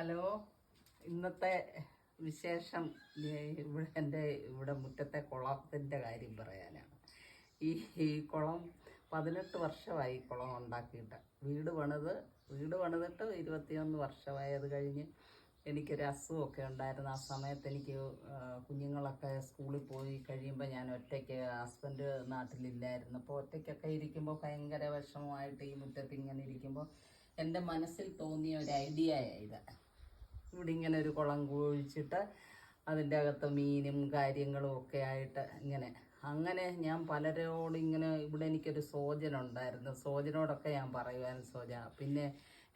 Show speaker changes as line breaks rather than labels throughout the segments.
Hello ഇന്നത്തെ വിശേഷം ഇവിടെ എന്റെ ഇവിടെ മുറ്റത്തെ കുളത്തിന്റെ കാര്യം പറയാനാണ്. ഈ ഈ കുളം പതിനെട്ട് വർഷമായി കുളം ഉണ്ടാക്കിയിട്ട്. വീട് പണിത് വീട് പണിതിട്ട് ഇരുപത്തിയൊന്ന് വർഷമായി അത് കഴിഞ്ഞ് എനിക്കൊരു അസുഖമൊക്കെ ഉണ്ടായിരുന്നു. ആ സമയത്ത് എനിക്ക് കുഞ്ഞുങ്ങളൊക്കെ സ്കൂളിൽ പോയി കഴിയുമ്പോൾ ഞാൻ ഒറ്റയ്ക്ക് ഹസ്ബൻഡ് നാട്ടിലില്ലായിരുന്നു. അപ്പോൾ ഒറ്റയ്ക്കൊക്കെ ഇരിക്കുമ്പോൾ ഭയങ്കര വിഷമമായിട്ട് ഈ മുറ്റത്ത് ഇങ്ങനെ ഇരിക്കുമ്പോൾ എന്റെ മനസ്സിൽ തോന്നിയ ഒരു ഐഡിയ ഇത്. ഇവിടെ ഇങ്ങനെ ഒരു കുളം കുഴിച്ചിട്ട് അതിന്റെ അകത്ത് മീനും കാര്യങ്ങളും ഒക്കെ ആയിട്ട് ഇങ്ങനെ. അങ്ങനെ ഞാൻ പലരോട് ഇങ്ങനെ ഇവിടെ എനിക്കൊരു സോജന ഉണ്ടായിരുന്നു. സോജനോടൊക്കെ ഞാൻ പറയുവാൻ സോജ പിന്നെ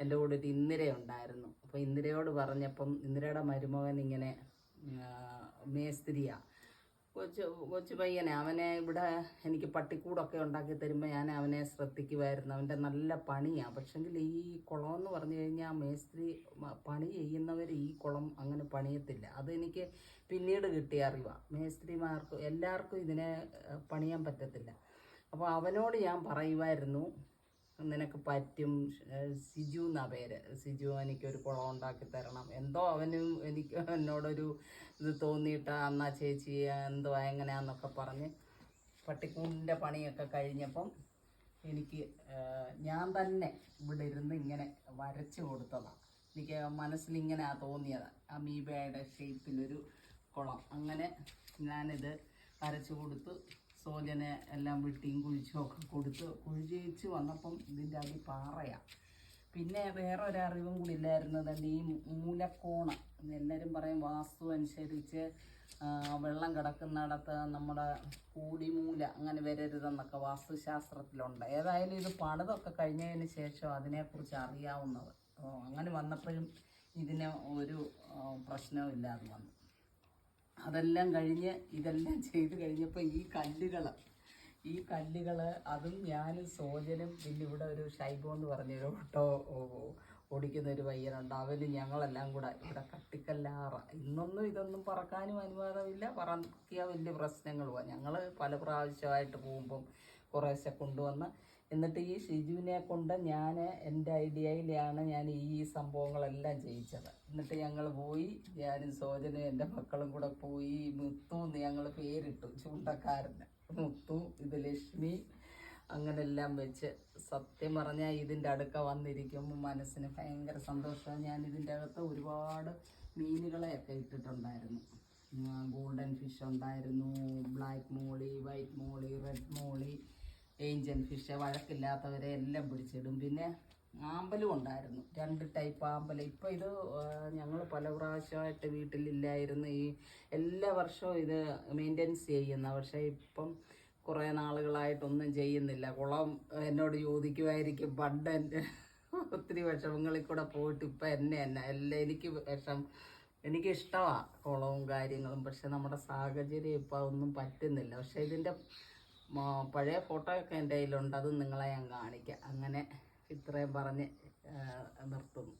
എന്റെ കൂടെ ഒരു ഇന്ദിര ഉണ്ടായിരുന്നു. അപ്പോൾ ഇന്ദിരയോട് പറഞ്ഞപ്പം ഇന്ദിരയുടെ മരുമകൻ ഇങ്ങനെ ആ, മേസ്തിരിയാ കൊച്ചു കൊച്ചു പയ്യനെ. അവനെ ഇവിടെ എനിക്ക് പട്ടിക്കൂടൊക്കെ ഉണ്ടാക്കി തരുമ്പോൾ ഞാൻ അവനെ ശ്രദ്ധിക്കുമായിരുന്നു അവന്റെ നല്ല പണിയാണ് പക്ഷെങ്കിൽ ഈ കുളം എന്ന് പറഞ്ഞു കഴിഞ്ഞാൽ മേസ്ത്രി പണി ചെയ്യുന്നവർ ഈ കുളം അങ്ങനെ പണിയത്തില്ല. അതെനിക്ക് പിന്നീട് കിട്ടിയ അറിവാണ് മേസ്ത്രിമാർക്ക് എല്ലാവർക്കും ഇതിനെ പണിയാൻ പറ്റത്തില്ല. അപ്പോൾ അവനോട് ഞാൻ പറയുമായിരുന്നു നിനക്ക് പറ്റും. സിജു എന്നാ പേര്. സിജു എനിക്കൊരു കുളം ഉണ്ടാക്കി തരണം. എന്തോ അവനും എനിക്ക് എന്നോടൊരു ഇത് തോന്നിയിട്ട് അന്നാ ചേച്ചി എന്തോ എങ്ങനെയാന്നൊക്കെ പറഞ്ഞ് പട്ടിക്കൂടിന്റെ പണിയൊക്കെ കഴിഞ്ഞപ്പം എനിക്ക് ഞാൻ തന്നെ ഇവിടെ ഇരുന്ന് ഇങ്ങനെ വരച്ചു കൊടുത്തതാണ് എനിക്ക് മനസ്സിലിങ്ങനെ തോന്നിയത്. അമീബയുടെ ഷേപ്പിലൊരു കുളം. അങ്ങനെ ഞാനിത് വരച്ചു കൊടുത്ത് സോജനെ എല്ലാം വെട്ടിയും കുഴിച്ചും ഒക്കെ കൊടുത്ത് കുഴിച്ച് വന്നപ്പം ഇതിന്റെ അടി പാറയാണ് പിന്നെ വേറെ ഒരറിവും കൂടി ഇല്ലായിരുന്നു. തന്നെ ഈ മൂലക്കോണ എല്ലാവരും പറയും വാസ്തു അനുസരിച്ച് വെള്ളം കിടക്കുന്നിടത്ത് നമ്മുടെ കൂടിമൂല അങ്ങനെ വരരുതെന്നൊക്കെ വാസ്തുശാസ്ത്രത്തിലുണ്ട്. ഏതായാലും ഇത് പണിതൊക്കെ കഴിഞ്ഞതിന് ശേഷം അതിനെക്കുറിച്ച് അറിയാവുന്നത്. അങ്ങനെ വന്നപ്പോഴും ഇതിന് ഒരു പ്രശ്നവും ഇല്ലാതെ വന്നു. അതെല്ലാം കഴിഞ്ഞ് ഇതെല്ലാം ചെയ്ത് കഴിഞ്ഞപ്പോൾ ഈ കല്ലുകൾ ഈ കല്ലുകൾ അതും ഞാനും സോജനും പിന്നെ ഇവിടെ ഒരു ഷൈബോ എന്ന് പറഞ്ഞൊരു ഓട്ടോ ഓടിക്കുന്ന ഒരു പയ്യനുണ്ട്. അവന് ഞങ്ങളെല്ലാം കൂടെ ഇവിടെ കട്ടിക്കല്ലാറ. ഇന്നൊന്നും ഇതൊന്നും പറക്കാനും അനുവാദമില്ല. പറക്കിയ വലിയ പ്രശ്നങ്ങളുമാണ് ഞങ്ങൾ പല പ്രാവശ്യമായിട്ട് പോകുമ്പം കുറേശ്ശെ കൊണ്ടുവന്ന് എന്നിട്ട് ഈ ഷിജുവിനെ കൊണ്ട് ഞാൻ എന്റെ ഐഡിയയിലാണ് ഞാൻ ഈ സംഭവങ്ങളെല്ലാം ചെയ്യിച്ചത്. എന്നിട്ട് ഞങ്ങൾ പോയി ഞാനും സോജനും എന്റെ മക്കളും കൂടെ പോയി മുത്തു എന്ന് ഞങ്ങൾ പേരിട്ടു ചൂണ്ടക്കാരന്. മുത്തു ഇത് ലക്ഷ്മി അങ്ങനെ എല്ലാം വെച്ച്. സത്യം പറഞ്ഞാൽ ഇതിന്റെ അടുക്ക വന്നിരിക്കുമ്പോൾ മനസ്സിന് ഭയങ്കര സന്തോഷമാണ് ഞാൻ ഇതിന്റെ അകത്ത് ഒരുപാട് മീനുകളെയൊക്കെ ഇട്ടിട്ടുണ്ടായിരുന്നു. ഗോൾഡൻ ഫിഷ് ഉണ്ടായിരുന്നു black molly white molly red molly angel fish വഴക്കില്ലാത്തവരെ എല്ലാം പിടിച്ചിടും. പിന്നെ ആമ്പലും ഉണ്ടായിരുന്നു. രണ്ട് ടൈപ്പ് ആമ്പല. ഇപ്പം ഇത് ഞങ്ങൾ പല പ്രാവശ്യമായിട്ട് വീട്ടിലില്ലായിരുന്നു. ഈ എല്ലാ വർഷവും ഇത് മെയിന്റെനൻസ് ചെയ്യുന്ന. പക്ഷേ ഇപ്പം കുറേ നാളുകളായിട്ടൊന്നും ചെയ്യുന്നില്ല. കുളം എന്നോട് ചോദിക്കുമായിരിക്കും പണ്ട് എന്റെ ഒത്തിരി വിഷമങ്ങളിൽ കൂടെ പോയിട്ട് ഇപ്പം എന്നെ തന്നെ എല്ലാം എനിക്ക് വിഷം എനിക്കിഷ്ടമാണ് കുളവും കാര്യങ്ങളും. പക്ഷെ നമ്മുടെ സാഹചര്യം ഇപ്പം ഒന്നും പറ്റുന്നില്ല. പക്ഷേ ഇതിന്റെ പഴയ ഫോട്ടോ ഒക്കെ എന്റെ കയ്യിലുണ്ട്. അത് നിങ്ങളെ ഞാൻ കാണിക്കാം. അങ്ങനെ ഇത്രയും പറഞ്ഞ് നിർത്തുന്നു.